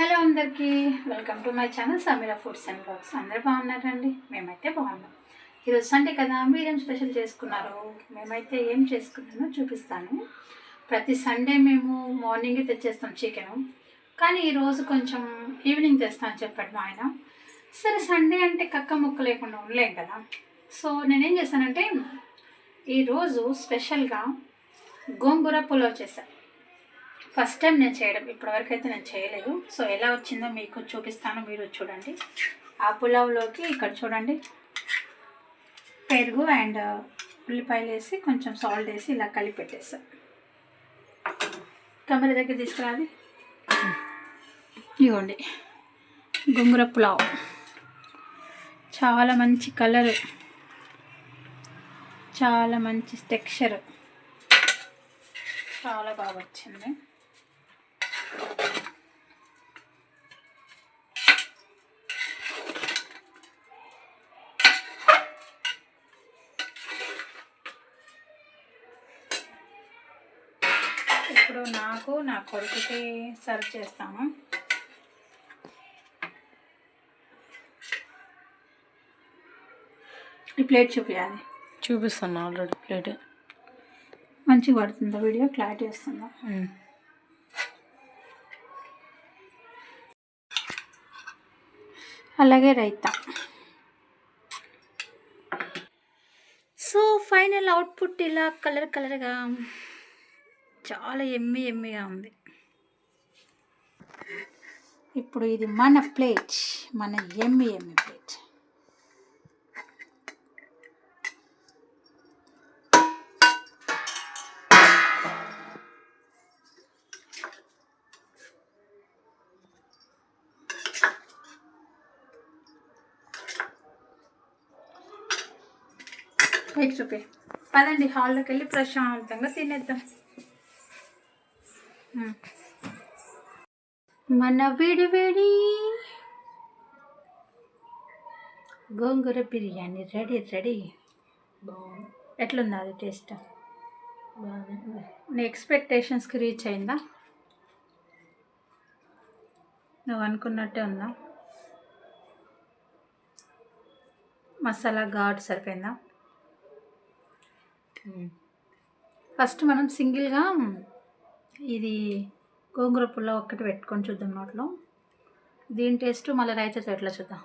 Hello అందరికీ welcome to my channel Sameera foods and blogs అందరూ బాగున్నారండి? మేమైతే బాగున్నాం. ఈరోజు సండే కదా మీరేం స్పెషల్ చేసుకున్నారు? మేమైతే ఏం చేసుకున్నామో చూపిస్తాను. ప్రతి సండే మేము మార్నింగే తెచ్చేస్తాం చికెను. కానీ ఈరోజు కొంచెం ఈవినింగ్ తెస్తాను చెప్పాడు మా ఆయన. సరే సండే అంటే కక్క ముక్క లేకుండా ఉండలేం కదా. సో నేనేం చేశానంటే ఈరోజు స్పెషల్గా గోంగూర పులావ్ చేశాను ఫస్ట్ టైం నేను చేయడం ఇప్పటివరకు అయితే నేను చేయలేదు. సో ఎలా వచ్చిందో మీకు చూపిస్తాను మీరు చూడండి. ఆ పులావ్లోకి ఇక్కడ చూడండి. పెరుగు అండ్ ఉల్లిపాయలు వేసి కొంచెం సాల్ట్ వేసి ఇలా కలిపి పెట్టేసా కెమెరా దగ్గర తీసుకురాది. ఇదిగోండి. గుంగుర పులావ్. చాలా మంచి కలర్. చాలా మంచి టెక్స్చర్ చాలా బాగా వచ్చింది. ఇప్పుడు నాకు నా కొడుకుకి సర్వ్ చేస్తాను. ఈ ప్లేట్ చూపించాలి చూపిస్తాను ఆల్రెడీ ప్లేట్. మంచిగా పడుతుందా? వీడియో క్లారిటీ వస్తుందా? అలాగే రైతా. సో ఫైనల్ అవుట్పుట్ ఇలా కలర్ కలర్గా చాలా ఎమ్మి ఎమ్మిగా ఉంది. ఇప్పుడు ఇది మన ప్లేట్ మన ఎమ్మి ఎమ్మి ప్లేట్. పైకి చూపి. పదండి హాల్లోకి వెళ్ళి ప్రశాంతంగా తినేద్దాం. మన వేడి వేడి గోంగూర బిర్యానీ రెడీ రెడీ. ఎట్లుంది అది టేస్ట్? నీ ఎక్స్పెక్టేషన్స్కి రీచ్ అయిందా? నువ్వు అనుకున్నట్టే ఉందా? మసాలా ఘాట్ సరిపోయిందా. ఫస్ట్ మనం సింగిల్గా ఇది గోంగూర పుల్ల ఒక్కటి పెట్టుకొని చూద్దాం నోట్లో. దీని టేస్ట్ మళ్ళీ రైతాతో ఎట్లా చూద్దాం?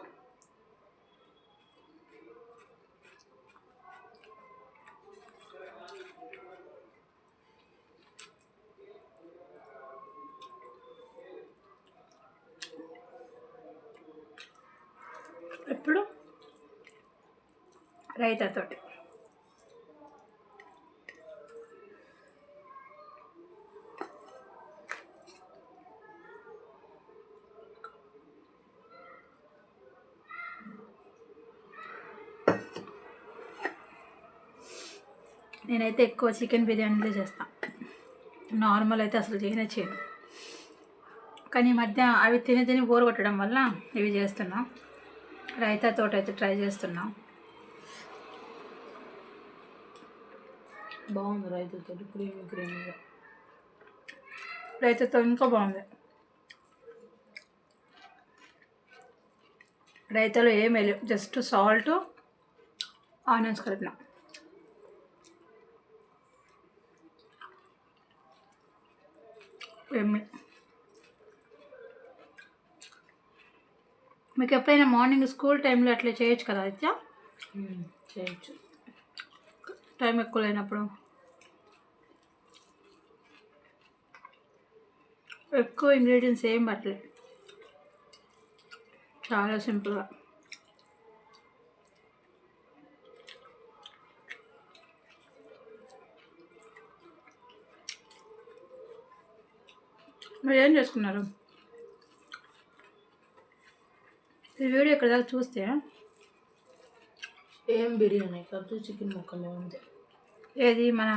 ఎప్పుడు? రైతాతోటి నేనైతే ఎక్కువ చికెన్ బిర్యానీలో చేస్తాను నార్మల్ అయితే అసలు చేయనే చేయను. కానీ ఈ మధ్య అవి తిని తిని బోర్ కొట్టడం వల్ల ఇవి చేస్తున్నా. రైతా తోట అయితే ట్రై చేస్తున్నా. బాగుంది రైతుతో క్రీమీ క్రీమీగా. రైతాతో ఇంకా బాగుంది. రైతాలో ఏం వేయలేవు జస్ట్ సాల్ట్ ఆనియన్స్ కలిపిన. ఎమ్మి. మీకు ఎప్పుడైనా మార్నింగ్ స్కూల్ టైంలో అట్లా చేయొచ్చు కదా అయితే. చేయొచ్చు. టైం ఎక్కువ లేనప్పుడు ఎక్కువ ఇంగ్రీడియంట్స్ ఏం పట్టలేదు చాలా సింపుల్గా. మీరు ఏం చేసుకున్నారు? ఈ వీడియో ఇక్కడ దాకా చూస్తే? ఏం బిర్యానీ? కాదు చికెన్ ముక్కలే ఉంది ఏది? మన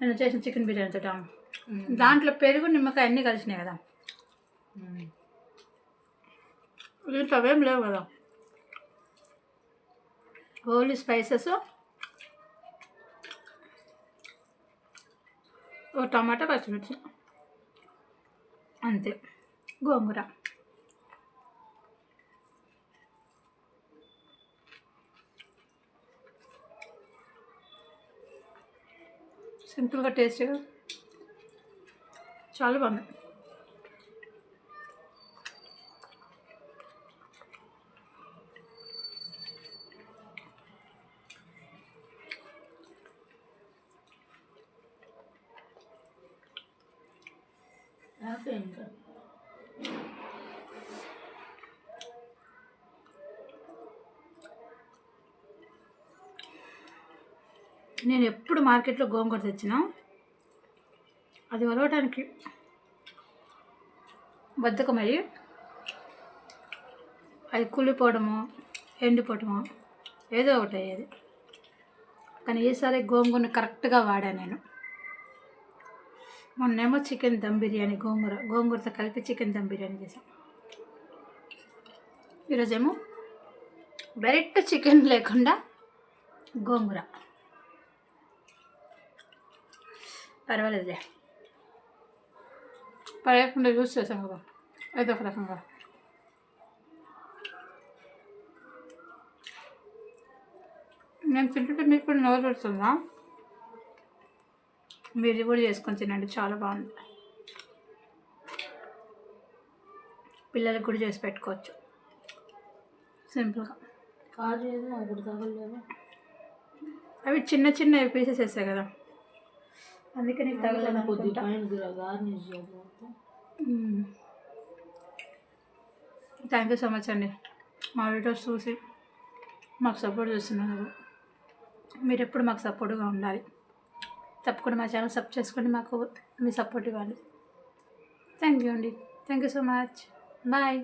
నేను చేసిన చికెన్ బిర్యానీ తోట. దాంట్లో పెరుగు నిమ్మకాయ అన్నీ కలిసినాయి కదా. దీంట్లో అవేం లేవు కదా. ఓన్లీ స్పైసెస్ ఓ టమాటా పచ్చిమిర్చి. అంతే. గోంగూర. సింపుల్గా టేస్టీగా చాలా బాగుంది హ్యాపీ ఇంకా నేను ఎప్పుడు మార్కెట్లో గోంగూర తెచ్చినా అది ఒలవటానికి బద్ధకమయ్యి అది కుళ్ళిపోవడము ఎండిపోవటము ఏదో ఒకటి అయ్యేది. కానీ ఈసారి గోంగూరని కరెక్ట్గా వాడా నేను. మొన్నేమో చికెన్ దమ్ బిర్యానీ గోంగూర గోంగూరతో కలిపి చికెన్ దమ్ బిర్యానీ చేసాం ఈరోజేమో డైరెక్ట్ చికెన్ లేకుండా గోంగూర. పర్వాలేదులే. పడేయకుండా యూస్ చేసాం కదా. ఏదో ఒక రకంగా నేను తింటుంటే మీకు కూడా నోరు పెడుతుందా మీరు కూడా చేసుకొని తినండి చాలా బాగుంది. పిల్లలకు కూడా చేసి పెట్టుకోవచ్చు. సింపుల్గా. కాదు లేదు ఒకటి తగలేదు అవి చిన్న చిన్న పీసెస్ వేస్తాయి కదా. అందుకే నీకు చేద్దాం థ్యాంక్ యూ సో మచ్ అండి. మా వీడియోస్ చూసి మాకు సపోర్ట్ చేస్తున్నారు మీరు ఎప్పుడు మాకు సపోర్ట్గా ఉండాలి. తప్పకుండా మా ఛానల్ సబ్ చేసుకోండి మాకు మీ సపోర్ట్ ఇవ్వాలి. థ్యాంక్ యూ అండి. Thank you so much bye